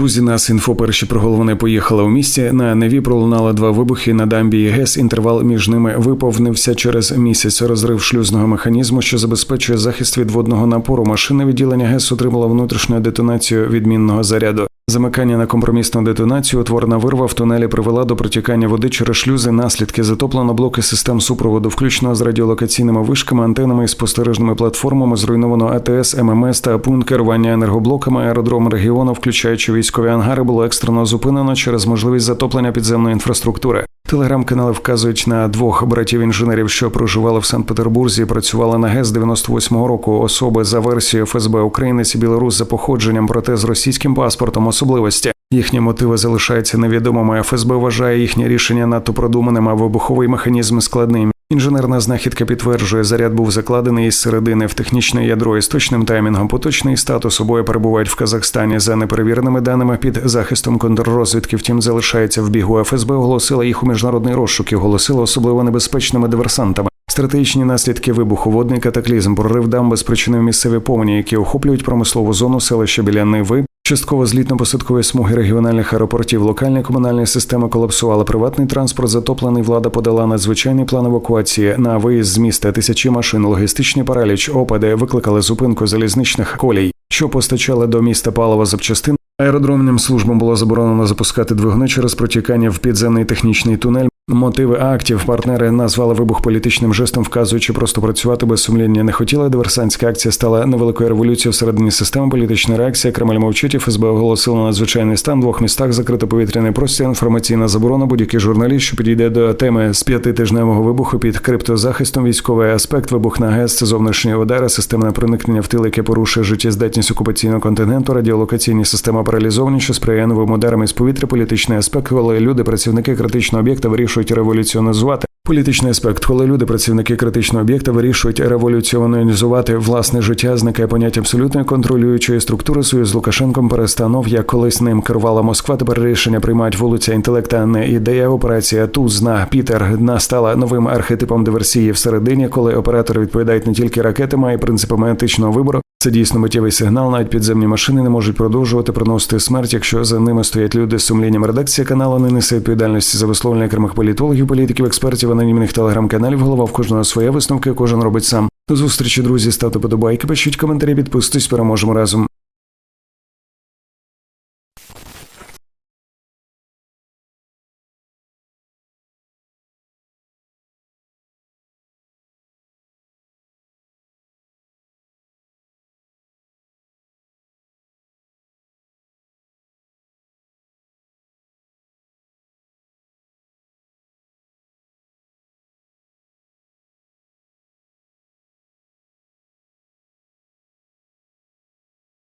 Друзі, нас інфо перші про поїхала у місті. На Неві пролунали два вибухи на дамбі і ГЕС. Інтервал між ними виповнився через місяць. Розрив шлюзного механізму, що забезпечує захист від водного напору. Машина відділення ГЕС отримала внутрішню детонацію відмінного заряду. Замикання на компромісну детонацію, утворена вирва в тунелі привела до протікання води через шлюзи. Наслідки затоплено блоки систем супроводу, включно з радіолокаційними вишками, антенами і спостережними платформами. Зруйновано АТС, ММС та пункт керування енергоблоками. Аеродром регіону, включаючи військові ангари, було екстрено зупинено через можливість затоплення підземної інфраструктури. Телеграм-канали вказують на двох братів-інженерів, що проживали в Санкт-Петербурзі, працювали на ГЕС 98-го року. Особи за версією ФСБ Українець і Білорус за походженням, проте з російським паспортом особливості. Їхні мотиви залишаються невідомими. ФСБ вважає їхнє рішення надто продуманим, а вибуховий механізм складним. Інженерна знахідка підтверджує, заряд був закладений із середини в технічне ядро із точним таймінгом. Поточний статус обоє перебувають в Казахстані за неперевіреними даними під захистом контррозвідки. Втім, залишається в бігу. ФСБ оголосила їх у міжнародний розшук і оголосила особливо небезпечними диверсантами. Стратегічні наслідки вибуху, водний катаклізм, прорив дамби спричинив місцеві повені, які охоплюють промислову зону селища біля Ниви. Частково злітно-посадкові смуги регіональних аеропортів, локальні комунальні системи колапсували. Приватний транспорт затоплений. Влада подала надзвичайний план евакуації на виїзд з міста. Тисячі машин, логістичний параліч, опади викликали зупинку залізничних колій, що постачали до міста паливо запчастин. Аеродромним службам було заборонено запускати двигуни через протікання в підземний технічний тунель. Мотиви актів партнери назвали вибух політичним жестом, вказуючи просто працювати без сумління не хотіли. Диверсантська акція стала невеликою революцією всередині системи. Політична реакція Кремль мовчить. ФСБ оголосила надзвичайний стан в двох містах. Закрито повітряний простір. Інформаційна заборона. Будь-який журналіст, що підійде до теми з п'ятитижневого вибуху під криптозахистом. Військовий аспект вибух на ГЕС, це зовнішні удари, системне проникнення в тил, яке порушує життєздатність окупаційного континенту, радіолокаційні системи паралізовані, що сприяє новим ударам із повітря. Політичний аспект, коли люди, працівники критичного об'єкта, вирішують революціонізувати. Політичний аспект, коли люди, працівники критичного об'єкта, вирішують революціонізувати власне життя, зникає поняття абсолютної контролюючої структури. Союз з Лукашенком перестанов, як колись ним керувала Москва. Тепер рішення приймають вулиця інтелекта, не ідея. Операція Тузна Пітер стала новим архетипом диверсії всередині, коли оператори відповідають не тільки ракетами, а й принципами етичного вибору. Це дійсно миттєвий сигнал. Навіть підземні машини не можуть продовжувати приносити смерть, якщо за ними стоять люди з сумлінням. Редакція каналу не несе відповідальності за висловлення окремих політологів, політиків, експертів, анонімних телеграм-каналів. Голова в кожного своє висновки, кожен робить сам. До зустрічі, друзі, ставте подобайки, пишіть коментарі, підписуйтесь, переможемо разом.